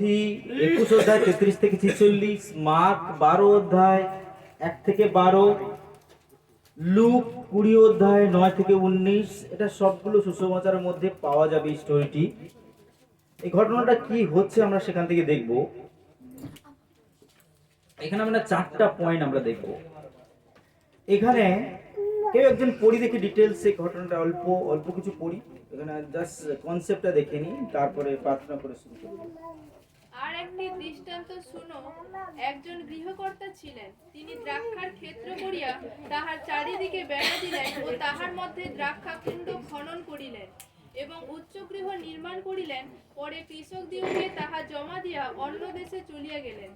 মথি একুশ অধ্যায়, তেত্রিশ থেকে ছেচল্লিশ, মার্ক বারো অধ্যায়, এক থেকে বারো, লুক কুড়ি অধ্যায়, নয় থেকে উনিশ, এটা সবগুলো সুসমাচারের মধ্যে পাওয়া যাবে স্টোরিটি এই ঘটনাটা কি হচ্ছে আমরা সেখান থেকে দেখব। এখানে আমরা চারটা পয়েন্ট আমরা দেখব। এখানে কেউ একজন পড়ি দেখি ডিটেলস এই ঘটনাটা অল্প অল্প কিছু পড়ি। এখানে জাস্ট কনসেপ্টটা দেখে নিই, তারপরে প্রার্থনা করে শুরু করব আর একটি দৃষ্টান্ত শুনো, একজন গৃহকর্তা ছিলেন। তিনি দ্রাক্ষার ক্ষেত্র করিয়া তাহার চারিদিকে বেড়া দিলেন ও তাহার মধ্যে দ্রাক্ষা কুণ্ড খনন করিলেন এবং উচ্চ গৃহ নির্মাণ করিলেন। পরে কৃষক দিওকে তাহা জমা দিয়া অন্য দেশে চলিয়া গেলেন।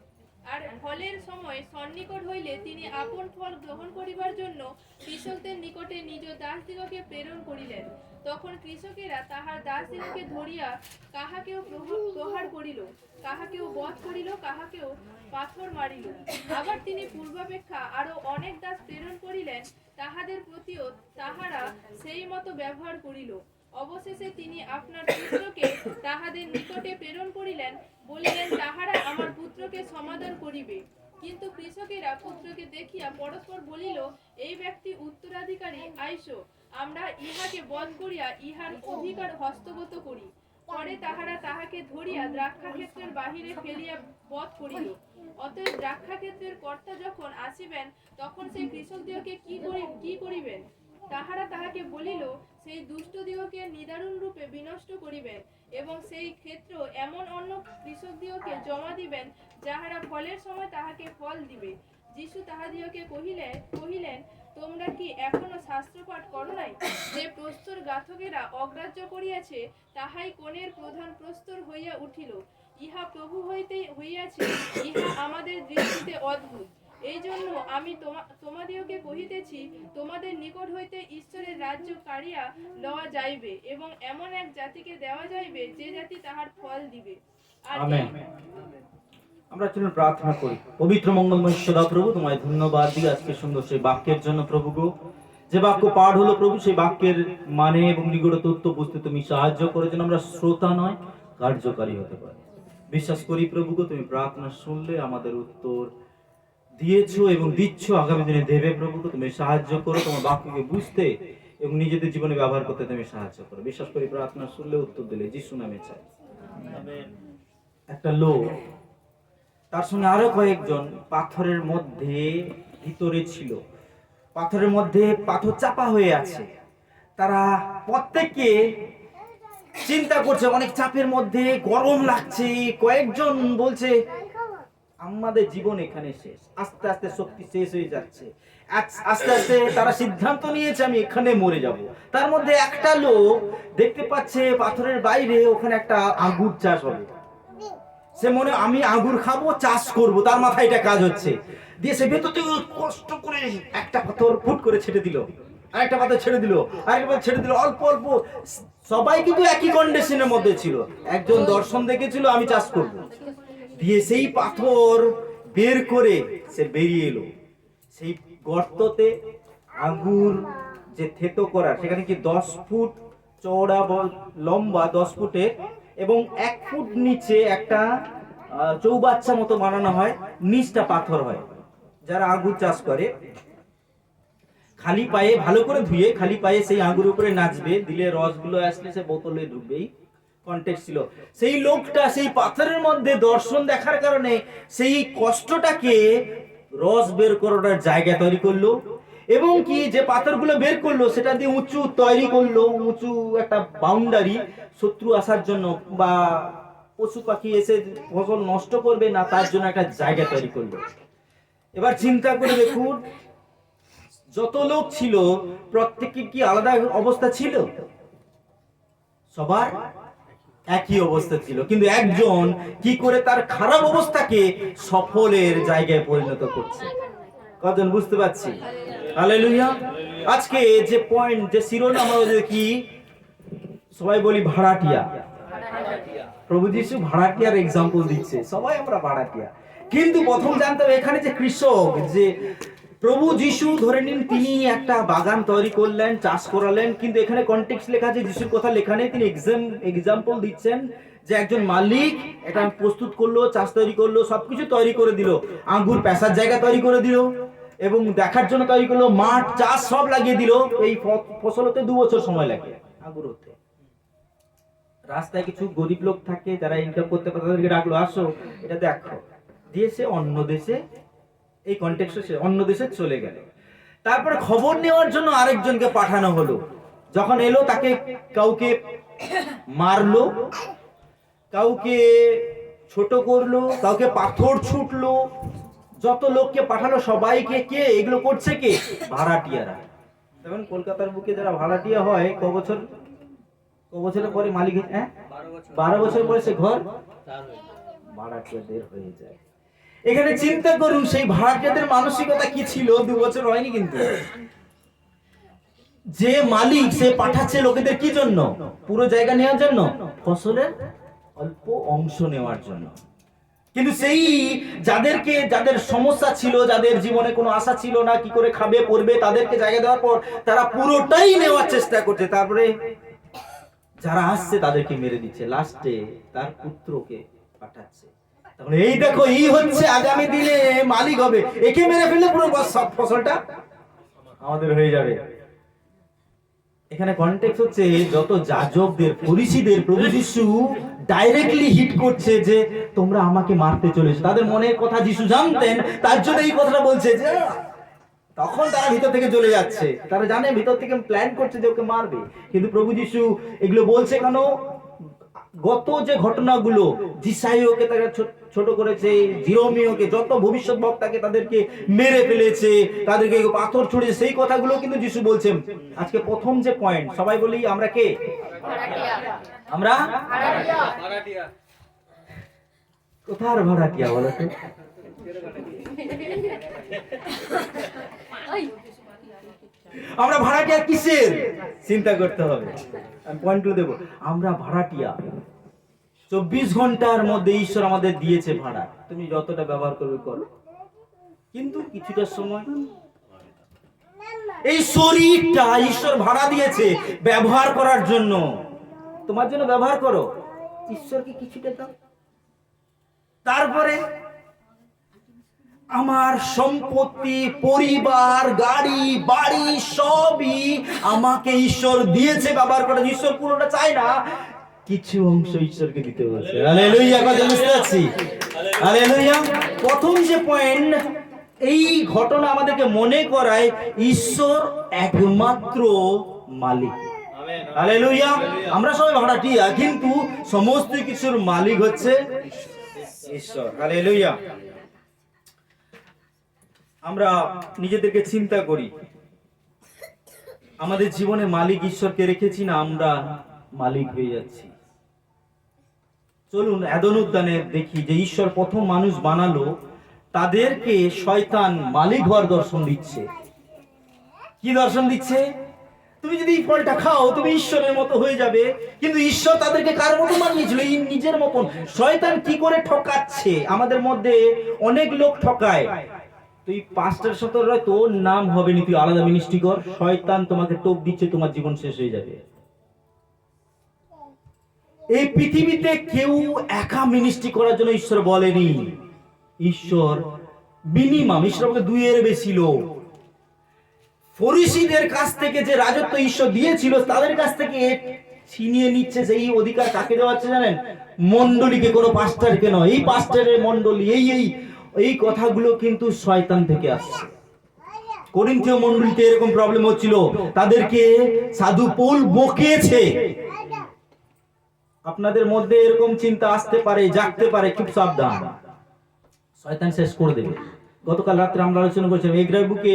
আর ফলের সময় সন্নিকট হইলে তিনি আপন ফল গ্রহণ করিবার জন্য কৃষকদের নিকটে নিজ দাসদিগকে প্রেরণ করিলেন। তখন কৃষকেরা তাহার দাসদিগকে ধরিয়া কাহাকেও প্রহ- প্রহার করিল, কাহাকেও বধ করিল, কাহাকেও পাথর মারিল। আবার তিনি পূর্বাপেক্ষা আরও অনেক দাস প্রেরণ করিলেন, তাহাদের প্রতিও তাহারা সেই মতো ব্যবহার করিল। অবশেষে তিনি আপনার পুত্রকে তাহাদের নিকটে প্রেরণ করিলেন, বলিলেন, তাহারা আমার পুত্রকে সমাধান করিবে। কিন্তু কৃষকেরা পুত্রকে দেখিয়া পরস্পর বলিল, এই ব্যক্তি উত্তরাধিকারী, আইসো। আমরা ইহাকে বধ করিয়া ইহার অধিকার হস্তগত করি। পরে তাহারা তাহাকে ধরিয়া দ্রাক্ষাক্ষেত্রের বাহিরে ফেলিয়া বধ করিল। অতএব দ্রাক্ষাক্ষেত্রের কর্তা যখন আসিবেন তখন সেই কৃষকদিগকে কি করি কি করিবেন? তাহারা তাহাকে বলিল সেই দুষ্টদিগকে নিদারুণ রূপে বিনষ্ট করিবেন এবং সেই ক্ষেত্র এমন অন্য কৃষকদিগকে জমা দিবেন যাহারা ফলের সময় তাহাকে ফল দিবে। যিশু তাহাদিগকে কহিলে কহিলেন তোমরা কি এখনও শাস্ত্রপাঠ করো নাই? যে প্রস্তর গাথকেরা অগ্রাহ্য করিয়াছে তাহাই কোণের প্রধান প্রস্তর হইয়া উঠিল। ইহা প্রভু হইতে হইয়াছে ইহা আমাদের দৃষ্টিতে অদ্ভুত। এই জন্য আমি তোমা তোমাদিওকে কহিতেছি তোমাদের নিকট হইতে ঈশ্বরের রাজ্য কাড়িয়া লওয়া যাইবে এবং এমন এক জাতিকে দেওয়া যাইবে যে জাতি তাহার ফল দিবে। আর আমরা চলুন প্রার্থনা করি। পবিত্র মঙ্গলময় সদা প্রভু তোমায় ধন্যবাদ দিই। আজকে সুন্দর সেই বাক্যের জন্য প্রভু গো। যে বাক্য পাঠ হলো প্রভু সেই বাক্যের মানে এবং নিগড় তথ্য বুঝতে তুমি সাহায্য করে যেন আমরা শ্রোতা নয় কার্যকারী হতে পারি। বিশ্বাস করি প্রভু গো তুমি প্রার্থনা শুনলে আমাদের উত্তর দিয়েছ এবং দিচ্ছ। আগামী দিনে দেবে প্রভু তুমি সাহায্য করো। তোমার বাক্যকে বুঝতে এবং নিজেদের জীবনে ব্যবহার করতে তুমি সাহায্য করো। বিশ্বাস করি প্রার্থনা শুনলে উত্তর দিলে যিশু নামে চাই। একটা লোক তার সঙ্গে আরও কয়েকজন পাথরের মধ্যে ভিতরে ছিল। পাথরের মধ্যে পাথর চাপা হয়ে আছে। তারা প্রত্যেকে চিন্তা করছে, অনেক চাপের মধ্যে গরম লাগছে। কয়েকজন বলছে, আমাদের জীবন এখানে শেষ। আস্তে আস্তে শক্তি শেষ হয়ে যাচ্ছে। আস্তে আস্তে তারা সিদ্ধান্ত নিয়েছে, আমি এখানে মরে যাব। তার মধ্যে একটা লোক দেখতে পাচ্ছে পাথরের বাইরে ওখানে একটা আঙ্গুর চাষ হবে। সে মনে আমি আঙ্গুর খাব, চাষ করব, তার মাথায় এটা কাজ হচ্ছে। দিয়ে সে ভেতর থেকে কষ্ট করে একটা পাথর ফুট করে ছেড়ে দিল। আরেকটা পাথর ছেড়ে দিল, আরেকটা পাথর ছেড়ে দিল, অল্প অল্প। সবাই কিন্তু একই কন্ডিশনের মধ্যে ছিল। একজন দর্শন দেখেছিল, আমি চাষ করব। দিয়ে সেই পাথর বের করে সে বেরিয়ে এলো। সেই গর্ততে আঙ্গুর যে থেতো করা সেখানে কি দশ ফুট চওড়া লম্বা দশ ফুটের এবং এক ফুট নিচে একটা চৌবাচ্চা মতো বানানো হয়, নিচটা পাথর হয়। যারা আঙ্গুর চাষ করে, খালি পায়ে, ভালো করে ধুয়ে খালি পায়ে সেই আঙ্গুর উপরে নাচবে, দিলে রসগুলো আসলে সে বোতলে ঢুকবেই কন্টেক্ট ছিল। সেই লোকটা সেই পাথরের মধ্যে দর্শন দেখার কারণে সেই কষ্টটাকে রস বের করার জায়গা তৈরি করল এবং কি যে পাথরগুলো বের করল সেটা দিয়ে উঁচু তৈরি করল উঁচু একটা বাউন্ডারি শত্রু আসার জন্য বা পশু পাখি এসে ফসল নষ্ট করবে না তার জন্য একটা জায়গা তৈরি করল। এবার চিন্তা করে দেখুন যত লোক ছিল প্রত্যেকের কি আলাদা অবস্থা ছিল? সবার একই অবস্থা ছিল। কিন্তু একজন কি করে তার খারাপ অবস্থাকে সফলের জায়গায় পরিণত করছে? কজন? বুঝতে পারছি? হালেলুয়া আজকে যে পয়েন্ট যে শিরোনাম আমরা দেখি সবাই বলি ভাড়াটিয়া। প্রভু যিশু ভাড়াটিয়ার এক্সাম্পল দিচ্ছে। সবাই আমরা ভাড়াটিয়া। কিন্তু প্রথম জানতে হবে এখানে যে কৃষক, যে প্রভু যিশু ধরে নিন, তিনি একটা বাগান তৈরি করলেন, চাষ করালেন, কিন্তু এখানে কন্টেক্স লেখা আছে, যিশুর কথা লেখা নেই, তিনি এক্সাম এক্সাম্পল দিচ্ছেন যে একজন মালিক, এটা প্রস্তুত করল, চাষ তৈরি করল, সবকিছু তৈরি করে দিল, আঙ্গুর পেশার জায়গা তৈরি করে দিল। এবং দেখার জন্য করল মাঠ চাষ সব লাগিয়ে দিল। এই ফসল হতে দু বছর সময় লাগে আঙ্গুর হতে রাস্তায় কিছু গরিব লোক থাকে, যারা ইনকাম করতে পারে, তাদেরকে ডাকলো, আসো, এটা দেখো। দিয়ে সে অন্য দেশে, এই কন্টেক্সে সে অন্য দেশে চলে গেল। তারপরে খবর নেওয়ার জন্য আরেকজনকে পাঠানো হলো। যখন এলো, তাকে কাউকে মারলো, কাউকে ছোট করল, কাউকে পাথর ছুটলো যত লোককে পাঠালো সবাইকে কে? এগুলো করছে কে? ভাড়াটিয়ারা। যেমন কলকাতার বুকে যারা ভাড়াটিয়া হয় ক বছর? ক বছরের পরে মালিক হ্যাঁ বারো বছর। পরে সে ঘর? ভাড়াটিয়াদের হয়ে যায়। এখানে চিন্তা করুন সেই ভাড়াটিয়াদের মানসিকতা কি ছিল? দু বছর হয়নি কিন্তু। যে মালিক সে পাঠাচ্ছে লোকেদের কি জন্য? পুরো জায়গা নেওয়ার জন্য? ফসলের অল্প অংশ নেওয়ার জন্য। কিন্তু সেই যাদেরকে, যাদের সমস্যা ছিল, যাদের জীবনে কোনো আশা ছিল না কি করে খাবে, পড়বে, তাদেরকে জায়গা দেওয়ার পর তারা পুরোটাই নেওয়ার চেষ্টা করছে। তারপরে যারা আসছে তাদেরকে মেরে দিচ্ছে। লাস্টে তার পুত্রকে পাঠাচ্ছে। এই দেখো, এই হচ্ছে আগামী দিনে মালিক হবে। একে মেরে ফেললে পুরো সব ফসলটা আমাদের হয়ে যাবে। এখানে কন্টেক্স হচ্ছে, যত যাজকদের, ফরিসিদের প্রভু যিশু ডাইরেক্টলি হিট করছে যে তোমরা আমাকে মারতে চলেছো। তাদের মনের কথা যিশু জানতেন, তার জন্য এই কথাটা বলছে যে, তখন তারা ভিতর থেকে চলে যাচ্ছে। তারা জানে ভিতর থেকে প্ল্যান করছে যে ওকে মারবে। কিন্তু প্রভু যিশু এগুলো বলছে কেন? গত যে ঘটনাগুলো জিসাইওকে তারা ছো- ছোট করেছে জিরোমিওকে যত ভবিষ্যৎ বক্তাকে তাদেরকে মেরে ফেলেছে, তাদেরকে পাথর ছুড়েছে সেই কথাগুলো কিন্তু যিশু বলছেন। আজকে প্রথম যে পয়েন্ট সবাই বলি, আমরা কে? আমরা? কোথার ভাড়াটিয়া বলো তো? আমরা ভাড়াটিয়া কিসের? চিন্তা করতে হবে। আমি পয়েন্টগুলো দেবো। আমরা ভাড়াটিয়া। চব্বিশ ঘণ্টার মধ্যে ঈশ্বর আমাদের দিয়েছে ভাড়া। তুমি যতটা ব্যবহার করবে, করো। কিন্তু কিছুটা সময়। এই শরীরটা ঈশ্বর ভাড়া দিয়েছে ব্যবহার করার জন্য। তোমার জন্য ব্যবহার করো। ঈশ্বরকে কিছুটা দাও। তারপরে আমার সম্পত্তি, পরিবার, গাড়ি, বাড়ি, সবই আমাকে ঈশ্বর দিয়েছে ব্যবহার জন্য। ঈশ্বর পুরোটা চায় না। কিছু অংশ ঈশ্বরকে দিতে বলছে। হালেলুয়া কথা বুঝতে পারছি। হালেলুয়া প্রথম যে পয়েন্ট এই ঘটনা আমাদেরকে মনে করায় ঈশ্বর একমাত্র মালিক। হালেলুয়া আমরা সবাই ভাড়াটিয়া কিন্তু সমস্ত কিছুর মালিক হচ্ছে ঈশ্বর। হালেলুয়া আমরা নিজেদেরকে চিন্তা করি আমাদের জীবনে মালিক ঈশ্বরকে রেখেছি না আমরা মালিক হয়ে যাচ্ছি? চলুন এদন উদ্যানে দেখি যে ঈশ্বর প্রথম মানুষ বানালো, তাদেরকে শয়তান হওয়ার দর্শন দিচ্ছে। কি দর্শন দিচ্ছে? তুমি যদি এই ফলটা খাও, তুমি ঈশ্বরের মতো হয়ে যাবে। কিন্তু ঈশ্বর তাদেরকে কার মতো বানিয়েছিল? এই নিজের মতন। শয়তান কি করে ঠকাচ্ছে? আমাদের মধ্যে অনেক লোক ঠকায়। তুই পাঁচটার সতর তোর নাম হবে নি, তুই আলাদা মিনিস্ট্রি কর। শয়তান তোমাকে টোপ দিচ্ছে, তোমার জীবন শেষ হয়ে যাবে। এই পৃথিবীতে কেউ একা মিনিস্ট্রি করার জন্য ঈশ্বর বলেনি। ঈশ্বর মিনিমাম ঈশ্বর আমাকে দুইয়ের বেশি লোক। ফরিসিদের কাছ থেকে যে রাজত্ব ঈশ্বর দিয়েছিল, তাদের কাছ থেকে ছিনিয়ে নিচ্ছে সেই অধিকার কাকে দেওয়া হচ্ছে জানেন? মন্ডলীকে কোনো পাস্টারকে নয়। এই পাস্টারের মন্ডলী এই এই এই কথাগুলো কিন্তু শয়তান থেকে আসছে। করিন্থীয় মন্ডলীতে এরকম প্রবলেম হচ্ছিল। তাদেরকে সাধু পৌল বকেছে। আপনাদের মধ্যে এরকম চিন্তা আসতে পারে, জাগতে পারে, খুব সাবধান। শয়তান শেষ করে দেবে। গতকাল রাত্রে আমরা আলোচনা করছিলাম এগ্রাই বুকে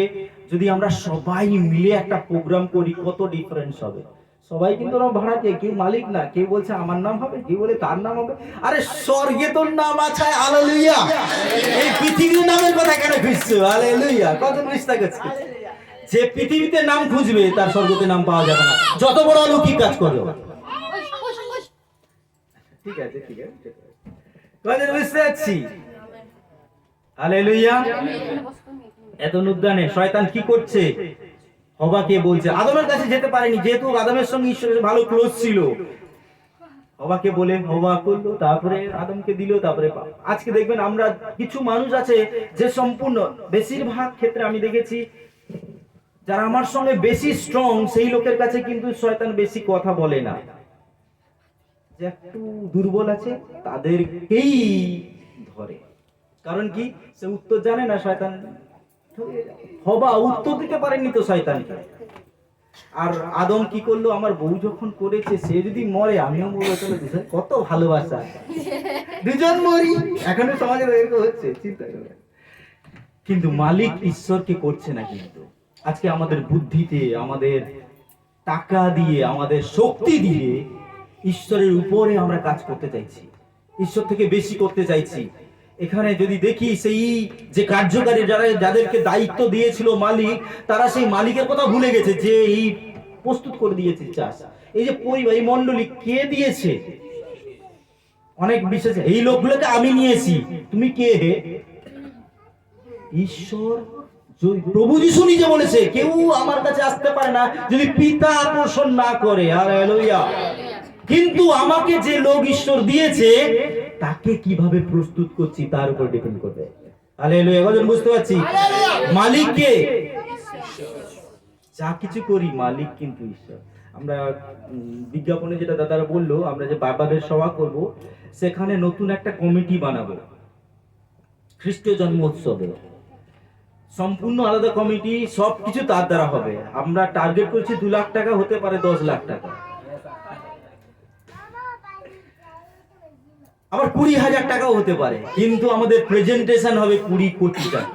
যদি আমরা সবাই মিলে একটা প্রোগ্রাম করি, কত ডিফারেন্স হবে? সবাই কিন্তু ওরা ভাড়াতে কেউ মালিক না, কেউ বলছে আমার নাম হবে, কেউ বলে তার নাম হবে। আরে স্বর্গে তোর নাম আছে আলেলুইয়া এই পৃথিবীর নামের কথা কেন খুঁজছো? আলেলুইয়া কত চেষ্টা করছে? যে পৃথিবীতে নাম খুঁজবে, তার স্বর্গতে নাম পাওয়া যাবে না। যত বড় অলৌকিক কাজ করবে? ঠিক আছে ঠিক আছে বুঝতে পারছি? এত উদ্যানে শয়তান কি করছে? বলছে? আদমের কাছে যেতে পারেনি, যেহেতু আদমের সঙ্গে ঈশ্বরের ভালো ক্লোজ ছিল। বলে হবা করল, তারপরে আদমকে দিল, তারপরে আজকে দেখবেন আমরা কিছু মানুষ আছে যে সম্পূর্ণ, বেশিরভাগ ক্ষেত্রে আমি দেখেছি, যারা আমার সঙ্গে বেশি স্ট্রং সেই লোকের কাছে কিন্তু শয়তান বেশি কথা বলে না। যে একটু দুর্বল আছে, তাদেরকেই ধরে। কারণ কি? সে উত্তর জানে না শয়তান। হবা উত্তর দিতে পারেনি তো শয়তানকে। আর আদম কি করল? আমার বউ যখন করেছে, সে যদি মরে, আমিও মরবো। চলে কত ভালোবাসা। দুজন মরি। এখনও সমাজে এরকম হচ্ছে, চিন্তা করে। কিন্তু মালিক ঈশ্বরকে করছে না কিন্তু। আজকে আমাদের বুদ্ধিতে, আমাদের টাকা দিয়ে, আমাদের শক্তি দিয়ে ঈশ্বরের উপরে আমরা কাজ করতে চাইছি। ঈশ্বর থেকে বেশি করতে চাইছি। এখানে যদি দেখি সেই যে কার্যকারী যারা যাদেরকে দায়িত্ব দিয়েছিল মালিক, তারা সেই মালিকের কথা ভুলে গেছে যে এই প্রস্তুত করে দিয়েছে চাষ। এই যে পরিবার, এই মন্ডলী কে দিয়েছে? অনেক বিশেষ এই লোকগুলোকে আমি নিয়েছি। তুমি কে হে? ঈশ্বর প্রভু যিশু নিজে বলেছে, কেউ আমার কাছে আসতে পারে না যদি পিতা আকর্ষণ না করে। হালেলুয়া কিন্তু আমাকে যে লোক ঈশ্বর দিয়েছে তাকে কীভাবে প্রস্তুত করছি তার উপর ডিপেন্ড করবে। বুঝতে পারছি? মালিক কে যা কিছু করি মালিক কিন্তু ঈশ্বর। আমরা বিজ্ঞাপনে যেটা দাদারা বলল আমরা যে বাবাদের সভা করব সেখানে নতুন একটা কমিটি বানাবো। খ্রিস্ট জন্ম উৎসবে। সম্পূর্ণ আলাদা কমিটি সব কিছু তার দ্বারা হবে। আমরা টার্গেট করছি দু লাখ টাকা হতে পারে দশ লাখ টাকা। আবার কুড়ি হাজার টাকাও হতে পারে, কিন্তু আমাদের প্রেজেন্টেশন হবে কুড়ি কোটি টাকা।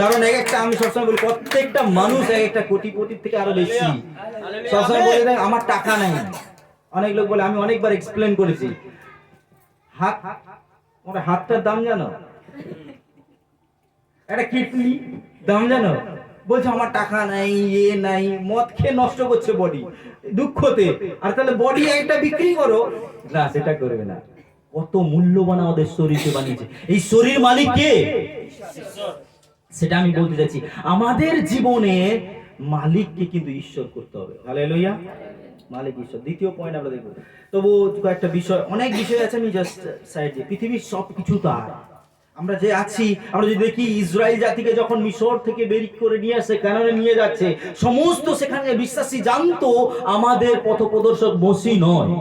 কারণ এক একটা, আমি সবসময় বলি, প্রত্যেকটা মানুষ এক একটা কোটি কোটির থেকে আরও বেশি। সবসময় বলে আমার টাকা নেই। অনেক লোক বলে, আমি অনেকবার এক্সপ্লেন করেছি। হাত ওর হাতটার দাম জানো? একটা কিডনি দাম জানো? বলছে, আমার টাকা নাই ইয়ে নাই, মদ খেয়ে নষ্ট করছে বডি দুঃখতে। আর তাহলে বডি একটা বিক্রি করো। না, সেটা করবে না। কত মূল্যবান আমাদের শরীরকে বানিয়েছে এই শরীর মালিক কে? সেটা আমি বলতে চাচ্ছি আমাদের জীবনে মালিককে কিন্তু ঈশ্বর করতে হবে। হালেলুয়া। মালিক ঈশ্বর। দ্বিতীয় পয়েন্ট আমরা দেখব। তবু কয়েকটা বিষয়, অনেক বিষয় আছে, আমি জাস্ট সাইড দিয়ে। পৃথিবীর সব কিছু তার। আমরা যে আছি, আমরা যদি দেখি ইসরায়েল জাতিকে যখন মিশর থেকে বেরিক করে নিয়ে আসে কানানে নিয়ে যাচ্ছে, সমস্ত সেখানে বিশ্বাসী জানতো আমাদের পথপ্রদর্শক বসি নয়,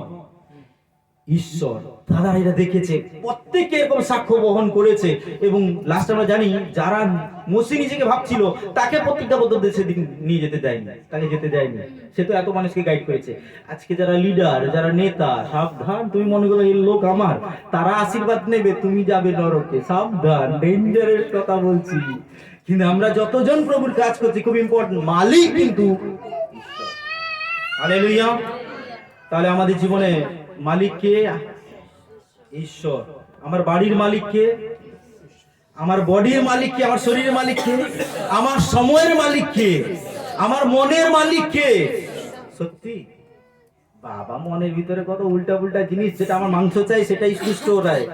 ঈশ্বর। তারা এটা দেখেছে। প্রত্যেকে এরকম সাক্ষ্য বহন করেছে এবং লাস্ট আমরা জানি যারা মসি নিজেকে ভাবছিল, তাকে প্রতিজ্ঞাবদ্ধ দেশে নিয়ে যেতে দেয়নি, তাকে যেতে দেয়নি। সে তো এত মানুষকে গাইড করেছে। আজকে যারা লিডার যারা নেতা, সাবধান, তুমি মনে করো এই লোক আমার, তারা আশীর্বাদ নেবে, তুমি যাবে নরকে। সাবধান ডেঞ্জারের কথা বলছি। কিন্তু আমরা যতজন প্রভুর কাজ করছি, খুব ইম্পর্টেন্ট মালিক কিন্তু তাহলে আমাদের জীবনে মালিক কে ঈশ্বর। আমার বাড়ির মালিক কে আমার বডির মালিক কে আমার শরীরের মালিক কে আমার সময়ের মালিক কে আমার মনের মালিক কে সত্যি? বাবা মনের ভিতরে কত উল্টা উল্টা জিনিস, যেটা আমার মাংস চাই, সেটাই সুস্থ ওরায়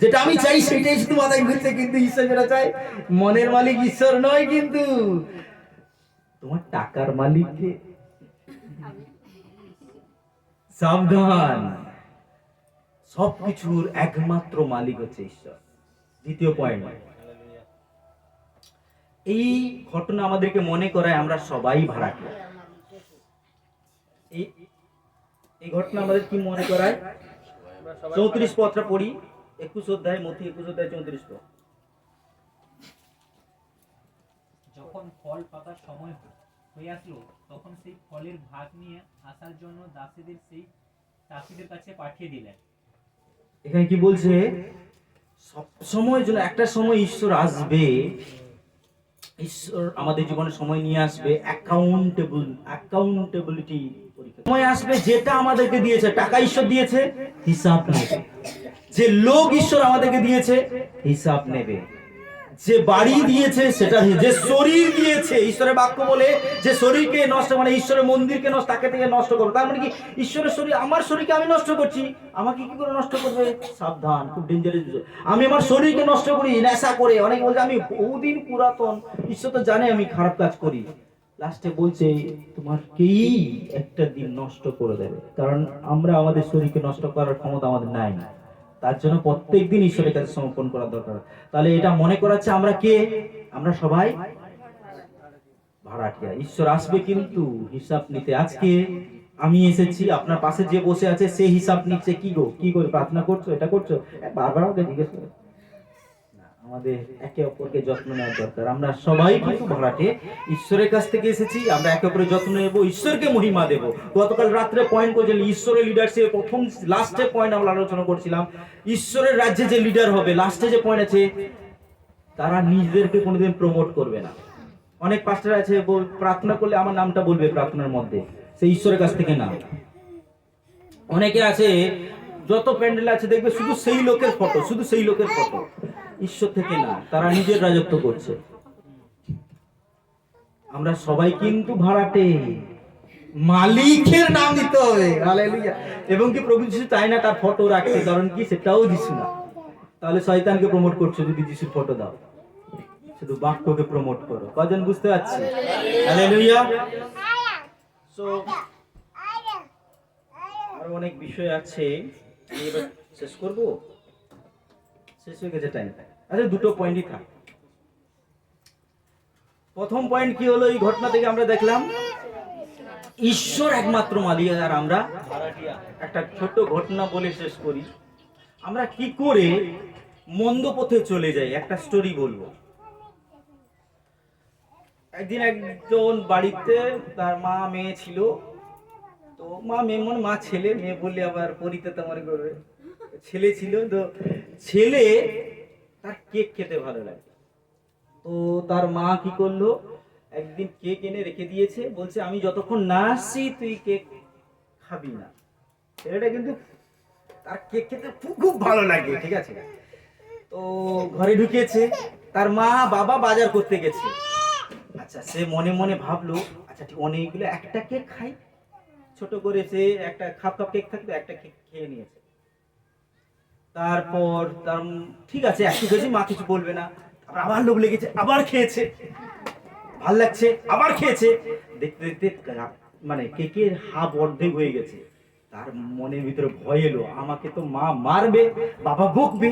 যেটা আমি চাই, সেটাই শুধু মাথায় ঘুরছে, কিন্তু ঈশ্বর যেটা চাই মনের মালিক ঈশ্বর নয় কিন্তু। তোমার টাকার মালিক কে সবকিছুর একমাত্র মালিক হচ্ছে ঈশ্বর। দ্বিতীয় পয়েন্ট এই ঘটনা আমাদেরকে মনে করায় আমরা সবাই ভাড়াটে এই এই ঘটনা আমাদের কি মনে করায়? চৌত্রিশ পত্রা পড়ি, একুশ অধ্যায় মতি একুশ অধ্যায়, চৌত্রিশ পথ যখন ফল পাকার সময় হয়ে আসলো, তখন সেই ফলের ভাগ নিয়ে আসার জন্য দাসীদের সেই চাষিদের কাছে পাঠিয়ে দিলেন। এখানে কি বলছে? সবসময় জন্য একটা সময় ঈশ্বর আসবে, ঈশ্বর আমাদের জীবনে সময় নিয়ে আসবে অ্যাকাউন্টেবল অ্যাকাউন্টেবিলিটি সময় আসবে যেটা আমাদেরকে দিয়েছে, টাকা ঈশ্বর দিয়েছে, হিসাব নেবে। যে লোক ঈশ্বর আমাদেরকে দিয়েছে, হিসাব নেবে। যে বাড়ি দিয়েছে সেটা যে শরীর দিয়েছে, ঈশ্বরের বাক্য বলে যে শরীরকে নষ্ট মানে ঈশ্বরের মন্দিরকে নষ্ট, তাকে থেকে নষ্ট করো। তার মানে কি? ঈশ্বরের শরীর, আমার শরীরকে আমি নষ্ট করছি। আমাকে কি করে নষ্ট করবে? সাবধান, খুব ডেঞ্জারাস আমি আমার শরীরকে নষ্ট করি, নেশা করে। অনেকে বলছে, আমি বহুদিন পুরাতন। ঈশ্বর তো জানে আমি খারাপ কাজ করি। লাস্টে বলছে তোমাকেই একটা দিন নষ্ট করে দেবে। কারণ আমরা আমাদের শরীরকে নষ্ট করার ক্ষমতা আমাদের নাই। তার জন্য প্রত্যেক দিন ঈশ্বরের কাছে সমর্পণ করা দরকার। তাহলে এটা মনে করাচ্ছে আমরা কে? আমরা সবাই ভাড়াটিয়া। ঈশ্বর আসবে কিন্তু হিসাব নিতে। আজকে আমি এসেছি, আপনার পাশে যে বসে আছে, সে হিসাব নিচ্ছে। কি গো? কি করে প্রার্থনা করছ? এটা করছ? বারবার ওকে জিজ্ঞেস করে। আমাদের একে অপরকে যত্ন নেওয়ার দরকার। আমরা সবাই কিন্তু ভাড়াটে ঈশ্বরের কাছ থেকে এসেছি, আমরা একে অপরের যত্ন নেব, ঈশ্বরকে মহিমা দেব। গতকাল রাত্রে পয়েন্ট করেছিলাম ঈশ্বরের লিডারশিপ প্রথম লাস্টে পয়েন্ট আমরা আলোচনা করছিলাম। ঈশ্বরের রাজ্যে যে লিডার হবে লাস্টে যে পয়েন্ট আছে, তারা নিজেদেরকে কোনোদিন প্রমোট করবে না। অনেক পাস্টার আছে প্রার্থনা করলে আমার নামটা বলবে প্রার্থনার মধ্যে। সে ঈশ্বরের কাছ থেকে না। অনেকে আছে, যত প্যান্ডেল আছে, দেখবে শুধু সেই লোকের ফটো শুধু সেই লোকের ফটো ঈশ্বর থেকে না, তারা নিজের রাজত্ব করছে। আমরা সবাই কিন্তু ভাড়াটে। মালিকের নাম দিতে হবে এবং কি প্রভু যিশু চায় না তার ফটো রাখতে, কারণ কি সেটাও যিশু না। তাহলে শয়তানকে প্রমোট করছ যদি যিশুর ফটো দাও। শুধু বাক্যকে প্রমোট করো। কজন বুঝতে পারছি? আরও অনেক বিষয় আছে। শেষ করব? শেষ হয়ে গেছে টাইম আচ্ছা দুটো পয়েন্টই থাক। প্রথম পয়েন্ট কি হলো? এই ঘটনা থেকে আমরা দেখলাম, ঈশ্বর একমাত্র মালিক আর আমরা একটা ছোট ঘটনা বলে শেষ করি। আমরা কি করে মন্দ পথে চলে যাই? একটা স্টোরি বলব। একদিন একজন বাড়িতে তার মা মেয়ে ছিল। তো মা মেয়ে মনে মা ছেলে, মেয়ে বললে আবার পরিতে তোমার করবে ছেলে ছিল, তো ছেলে তার কেক খেতে ভালো লাগে। তো তার মা কি করল? একদিন কেক এনে রেখে দিয়েছে, বলছে, আমি যতক্ষণ না আসছি, তুই কেক খাবি না। ছেলেটা কিন্তু তার কেক খেতে খুব খুব ভালো লাগে, ঠিক আছে? তো ঘরে ঢুকিয়েছে তার মা বাবা বাজার করতে গেছে। আচ্ছা সে মনে মনে ভাবলো আচ্ছা ঠিক, অনেকগুলো একটা কেক খাই। ছোট করে সে একটা খাপ খাপ কেক থাকতো, একটা কেক খেয়ে নিয়েছে। তারপর তার ঠিক আছে একটু খেয়েছি মা কিছু বলবে না। আবার লোভ লেগেছে, আবার খেয়েছে। ভালো লাগছে, আবার খেয়েছে। দেখতে দেখতে মানে কেকের হাফ অর্ধেক হয়ে গেছে। তার মনের ভিতরে ভয় এলো, আমাকে তো মা মারবে, বাবা বকবে।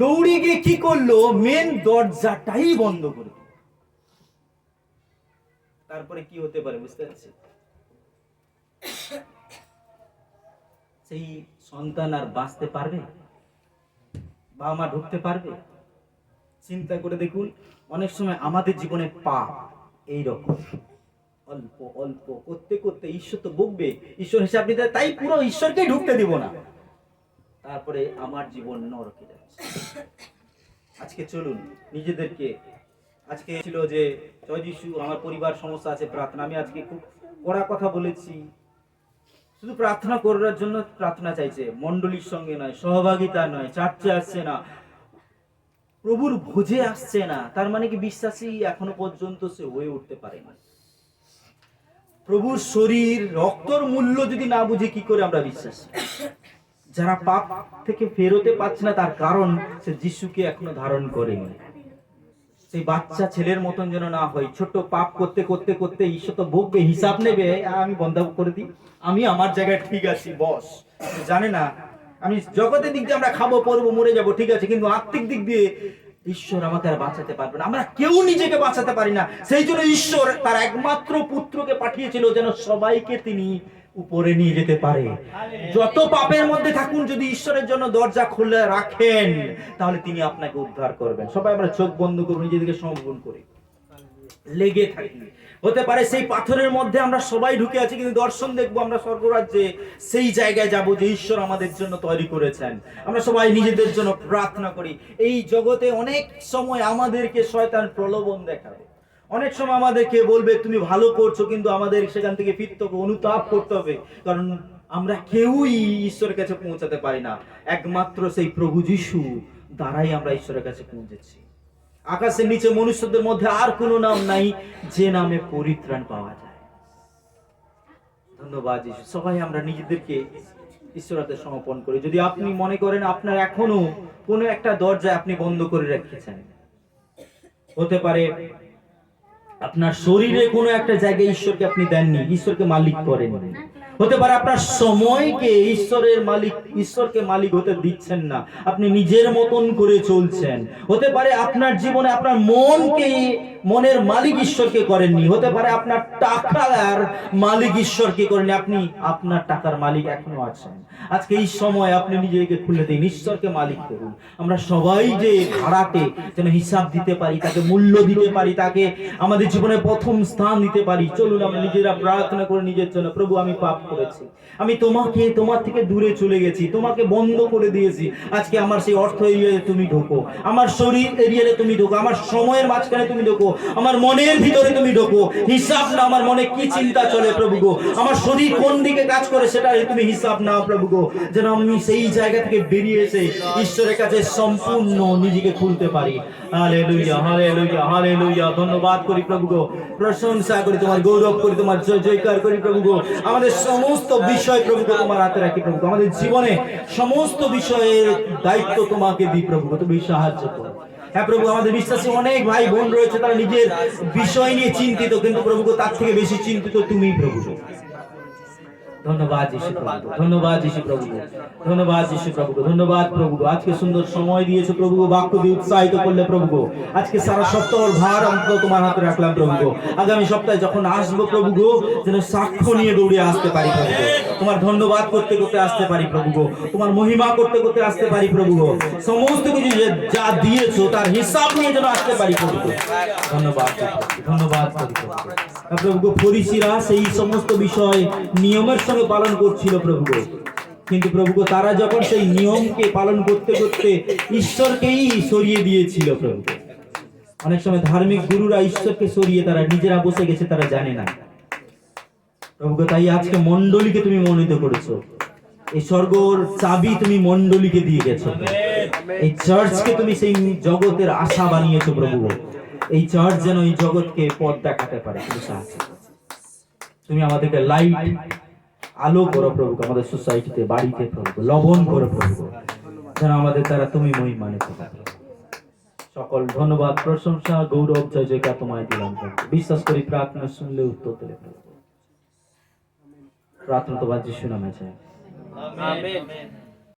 দৌড়ে গিয়ে কি করল? মেন দরজাটাই বন্ধ করে তারপরে কি হতে পারে বুঝতে পারছি? সেই সন্তান আর বাঁচতে পারবে? বাবা মা ঢুকতে পারবে? চিন্তা করে দেখুন, অনেক সময় আমাদের জীবনে পাপ এই রকম অল্প অল্প, করতে করতে ঈশ্বর তো বকবে। ঈশ্বর হিসাব নিতে, তাই পুরো ঈশ্বরকেই ঢুকতে দিব না। তারপরে আমার জীবন নরকে যাচ্ছে। আজকে চলুন, নিজেদেরকে, আজকে ছিল যে, জয় যিশু, আমার পরিবার সমস্যা আছে, প্রার্থনা। আমি আজকে খুব কড়া কথা বলেছি। শুধু প্রার্থনা করার জন্য প্রার্থনা চাইছে মন্ডলীর সঙ্গে নয়, সহভাগিতা নয়, চার্চে আসছে না, প্রভুর ভোজে আসছে না, তার মানে কি বিশ্বাসী এখনও পর্যন্ত সে হয়ে উঠতে পারে না প্রভুর শরীর, রক্তর মূল্য যদি না বুঝে কি করে আমরা বিশ্বাসী? যারা পাপ থেকে ফেরোতে পারছে না, তার কারণ সে যিশুকে এখনও ধারণ করেনি। সেই বাচ্চা ছেলের মতন যেন না হয়। ছোট পাপ করতে করতে করতে ঈশ্বর তো ভোগবে হিসাব নেবে। আমি বন্ধ করে দিই। আমি আমার জায়গায় ঠিক আছি বস। জানে না। আমি জগতের দিক দিয়ে আমরা খাব পরবো মরে যাব ঠিক আছে। কিন্তু আত্মিক দিক দিয়ে ঈশ্বর আমাকে আর বাঁচাতে পারবে না। আমরা কেউ নিজেকে বাঁচাতে পারি না। সেই জন্য ঈশ্বর তার একমাত্র পুত্রকে পাঠিয়েছিল যেন সবাইকে তিনি উপরে নিয়ে যেতে পারে। যত পাপের মধ্যে থাকুন, যদি ঈশ্বরের জন্য দরজা খুলে রাখেন, তাহলে তিনি আপনাকে উদ্ধার করবেন। সবাই আমরা চোখ বন্ধ করব নিজেদেরকে সমর্পণ করি। লেগে থাকি। হতে পারে সেই পাথরের মধ্যে আমরা সবাই ঢুকে আছি, কিন্তু দর্শন দেখব আমরা স্বর্গরাজ্যে, সেই জায়গায় যাব যে ঈশ্বর আমাদের জন্য তৈরি করেছেন। আমরা সবাই নিজেদের জন্য প্রার্থনা করি, এই জগতে অনেক সময় আমাদেরকে শয়তান প্রলোভন দেখাবে। অনেক সময় আমাদেরকে বলবে, তুমি ভালো করছ, কিন্তু আমাদের সেখান থেকে ফিরতে হবে অনুতাপ করতে হবে। কারণ আমরা কেউই ঈশ্বরের কাছে পৌঁছাতে পারি না। একমাত্র সেই প্রভু যিশু, দ্বারাই আমরা ঈশ্বরের কাছে পৌঁছেছি। আকাশের নিচে মনুষ্যদের মধ্যে আর কোনো নাম নাই, যে নামে পরিত্রাণ পাওয়া যায়। ধন্যবাদ যিশু। সবাই আমরা নিজেদেরকে ঈশ্বরাতে সমর্পণ করি। যদি আপনি মনে করেন আপনার এখনও কোনো একটা দরজা আপনি বন্ধ করে রেখেছেন, হতে পারে আপনার শরীরে কোনো একটা জায়গায় ঈশ্বরকে আপনি দেননি, ঈশ্বরকে মালিক করেন হতে পারে আপনার সময়কে ঈশ্বরের মালিক, ঈশ্বরকে মালিক হতে দিচ্ছেন না, আপনি নিজের মতন করে চলছেন। হতে পারে আপনার জীবনে আপনার মনকে মনের মালিক ঈশ্বরকে করেননি। হতে পারে আপনার টাকার মালিক ঈশ্বরকে করেননি। আপনি, আপনার টাকার মালিক এখনও আছেন। আজকে এই সময় আপনি নিজেকে খুলে দিন। ঈশ্বরকে মালিক করুন। আমরা সবাই যে ভাড়াতে যেন হিসাব দিতে পারি, তাকে মূল্য দিতে পারি, তাকে আমাদের জীবনে প্রথম স্থান দিতে পারি, চলুন আমরা নিজেরা প্রার্থনা করে নিজের জন্য, প্রভু, আমি পাপ করেছি। আমি তোমাকে, তোমার থেকে দূরে চলে গেছি। তোমাকে বন্ধ করে দিয়েছি। আজকে আমার সেই অর্থ এরিয়াতে তুমি ঢোকো। আমার শরীর এরিয়াতে তুমি ঢোকো। আমার সময়ের মাঝখানে তুমি ঢোকো। আমার মনের ভিতরে তুমি ঢোকো। হিসাব না, আমার মনে কি চিন্তা চলে প্রভু গো? আমার শরীর কোন দিকে কাজ করে সেটা তুমি হিসাব নাও প্রভু গো। যেন আমি সেই জায়গা থেকে বেরিয়ে এসে ঈশ্বরের কাছে সম্পূর্ণ নিজেকে খুলতে পারি। হালেলুয়া হালেলুয়া হালেলুয়া ধন্যবাদ করি প্রভু গো। প্রশংসা করি, তোমার গৌরব করি, তোমার জয়, জয়কার করি প্রভু গো। আমাদের সমস্ত বিষয় প্রভু গো, তোমার হাতে রাখি প্রভু আমাদের জীবনে সমস্ত বিষয়ের দায়িত্ব তোমাকে দিই প্রভু তুমি সাহায্য করো। হ্যাঁ প্রভু, আমাদের বিশ্বাসী অনেক ভাই বোন রয়েছে, তারা নিজের বিষয় নিয়ে চিন্তিত, কিন্তু প্রভু তার থেকে বেশি চিন্তিত তুমি, প্রভু। ধন্যবাদ যিশু প্রভু ধন্যবাদ যিশু প্রভু ধন্যবাদ যিশু প্রভু ধন্যবাদ প্রভু আজকে সুন্দর সময় দিয়েছ প্রভু বাক্য দিয়ে উৎসাহিত করলে প্রভু আজকে সারা সপ্তাহের ভার অন্তত তোমার হাতে রাখলাম প্রভু আগামী সপ্তাহে যখন আসব প্রভু গো যেন সাক্ষ্য নিয়ে দৌড়ে আসতে পারি প্রভু তোমার ধন্যবাদ করতে করতে আসতে পারি প্রভু গো। তোমার মহিমা করতে করতে আসতে পারি প্রভু গো। সমস্ত কিছু যে যা দিয়েছ তার হিসাব নিয়ে যেন আসতে পারি প্রভু ধন্যবাদ ধন্যবাদ প্রভু গো। প্রভু গো, ফরিসিরা সেই সমস্ত বিষয় নিয়মের সঙ্গে পালন করছিল প্রভু কিন্তু প্রভু তারা যখন সেই নিয়মকে পালন করতে করতে ঈশ্বরকেই সরিয়ে দিয়েছিল প্রভু অনেক সময় ধার্মিক গুরুরা ঈশ্বরকে সরিয়ে তারা নিজেরা বসে গেছে, তারা জানে না। প্রভু তাই আজকে মন্ডলীকে তুমি মনোনীত করেছ। এই স্বর্গর চাবি তুমি মন্ডলীকে দিয়ে গেছো। এই চার্চকে তুমি সেই জগতের আশা বানিয়েছো প্রভু এই চার্চ যেন এই জগৎকে পথ দেখাতে পারে, তুমি আমাদেরকে লাইট আলো করো প্রভু আমাদের সোসাইটিতে বাড়িতে প্রভু লবণ করো প্রভু যেন আমাদের তারা তুমি মহিমানিত হও। সকল ধন্যবাদ, প্রশংসা, গৌরব, জয়, জয়কা তোমায় দিলাম বিশ্বাস করি প্রার্থনা শুনলে উত্তর দিলে প্রার্থনা তোমার যিশু নামে চাই Amen.